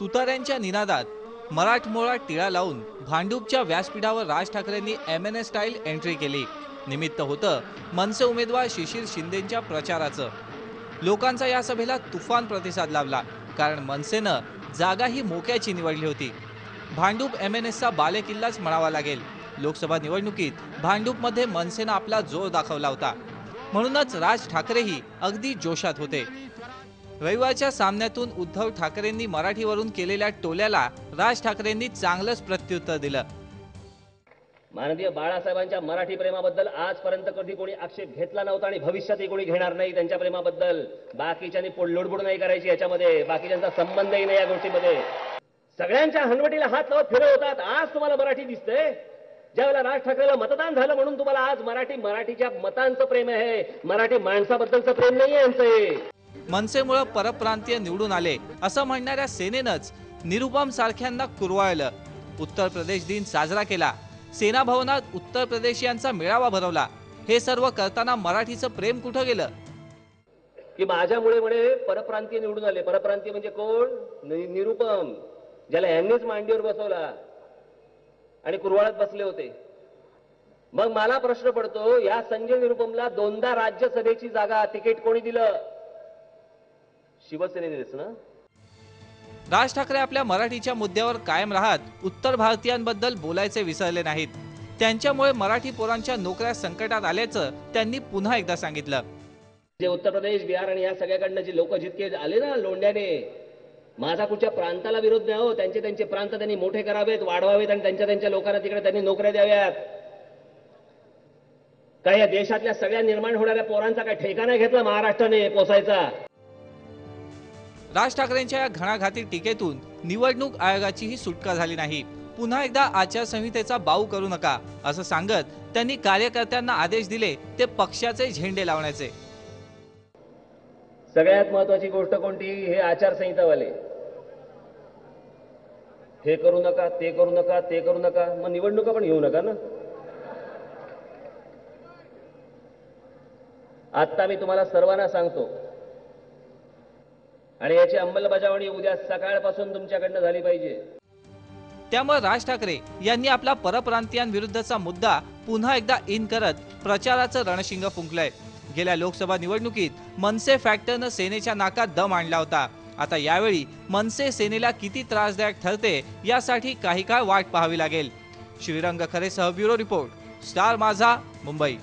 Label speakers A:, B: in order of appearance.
A: तुताऱ्यांच्या निनादात मराठमोळा टिळा लावून भांडूपच्या व्यासपीठावर राज ठाकरेंनी M N S style entry केली. निमित्त होतं मनसे उमेदवार शिशिर शिंदेच्या प्रचाराचं. लोकांचा या सभेला तुफान प्रतिसाद लाभला कारण मनसेनं जागा ही मोक्याची निवडली होती. भांडूप एम एन एसचा बालेकिल्लाच म्हणावा लागेल. लोकसभा निवडणुकीत भांडूपमध्ये मनसेनं आपला जोर दाखवला होता. म्हणूनच राज ठाकरेही अगदी जोशात होते. रविवारच्या सामन्यातून उद्धव ठाकरेंनी मराठीवरून केलेल्या टोल्याला राज ठाकरेंनी चांगलंच प्रत्युत्तर दिलं.
B: माननीय बाळासाहेबांच्या मराठी प्रेमाबद्दल आजपर्यंत कधी कोणी आक्षेप घेतला नव्हता आणि भविष्यातही कोणी घेणार नाही त्यांच्या प्रेमाबद्दल. बाकीच्यांनी लोडबुड नाही करायची याच्यामध्ये. बाकीच्यांचा संबंधही नाही या गोष्टीमध्ये. सगळ्यांच्या हनवटीला हात लावत फिरवतात आज तुम्हाला मराठी दिसते ज्यावेळेला राज ठाकरेला मतदान झालं म्हणून तुम्हाला आज मराठी मराठीच्या मतांचं प्रेम आहे. मराठी माणसाबद्दलचं प्रेम नाही आहे यांचं
A: मनसेमुळं परप्रांतीय निवडून आले असं म्हणणाऱ्या सेनेनंच निरुपम सारख्यांना कुरवाळलं. उत्तर प्रदेश दिन साजरा केला. सेना भवनात उत्तर प्रदेशियांचा मेळावा भरवला. हे सर्व करताना मराठीचं प्रेम कुठं गेलं?
B: की माझ्यामुळे म्हणे परप्रांतीय निवडून आले. परप्रांतीय म्हणजे कोण? निरुपम ज्याला यांनीच मांडीवर बसवला आणि कुरवाळत बसले होते. मग मला प्रश्न पडतो या संजय निरुपमला दोनदा राज्यसभेची जागा तिकीट कोणी दिलं? शिवसेनेनेच ना?
A: राज ठाकरे आपल्या मराठीच्या मुद्द्यावर कायम राहत उत्तर भारतीयांबद्दल बोलायचे विसरले नाहीत. त्यांच्यामुळे मराठी पोरांच्या नोकऱ्या संकटात आल्याचं त्यांनी पुन्हा एकदा सांगितलं.
B: जे उत्तर प्रदेश बिहार आणि या सगळ्याकडनं जे लोक जितके आले ना लोंढ्याने माझा कुठच्या प्रांताला विरोध नाही हो. त्यांचे त्यांचे प्रांत त्यांनी मोठे करावेत वाढवावेत आणि त्यांच्या त्यांच्या लोकांना तिकडे त्यांनी नोकऱ्या द्याव्यात. काय या देशातल्या सगळ्या निर्माण होणाऱ्या पोरांचा काय ठेका नाही घेतला महाराष्ट्राने पोसायचा.
A: राज ठाकरेंच्या या घणाघाती टीकेतून निवडणूक आयोगाचीही सुटका झाली नाही. पुन्हा एकदा आचारसंहितेचा बाऊ करू नका असं सांगत त्यांनी कार्यकर्त्यांना आदेश दिले ते पक्षाचे झेंडे लावण्याचे.
B: सगळ्यात महत्वाची गोष्ट कोणती? हे आचारसंहितावाले. हे करू नका ते करू नका ते करू नका. मग निवडणुका पण घेऊ नका ना? आता मी तुम्हाला सर्वांना सांगतो आणि याची अंमलबजावणी उद्या सकाळपासून तुमच्याकडनं झाली पाहिजे.
A: त्यामुळे राज ठाकरे यांनी आपला परप्रांतीयांविरुद्धचा मुद्दा पुन्हा एकदा इन करत प्रचाराचं रणशिंग फुंकलंय. गेल्या लोकसभा निवडणुकीत मनसे फॅक्टरनं सेनेच्या नाकात दम आणला होता. आता यावेळी मनसे सेनेला किती त्रासदायक ठरते यासाठी काही काळ वाट पाहावी लागेल. Shrirang खरेसह bureau report Star Majha Mumbai.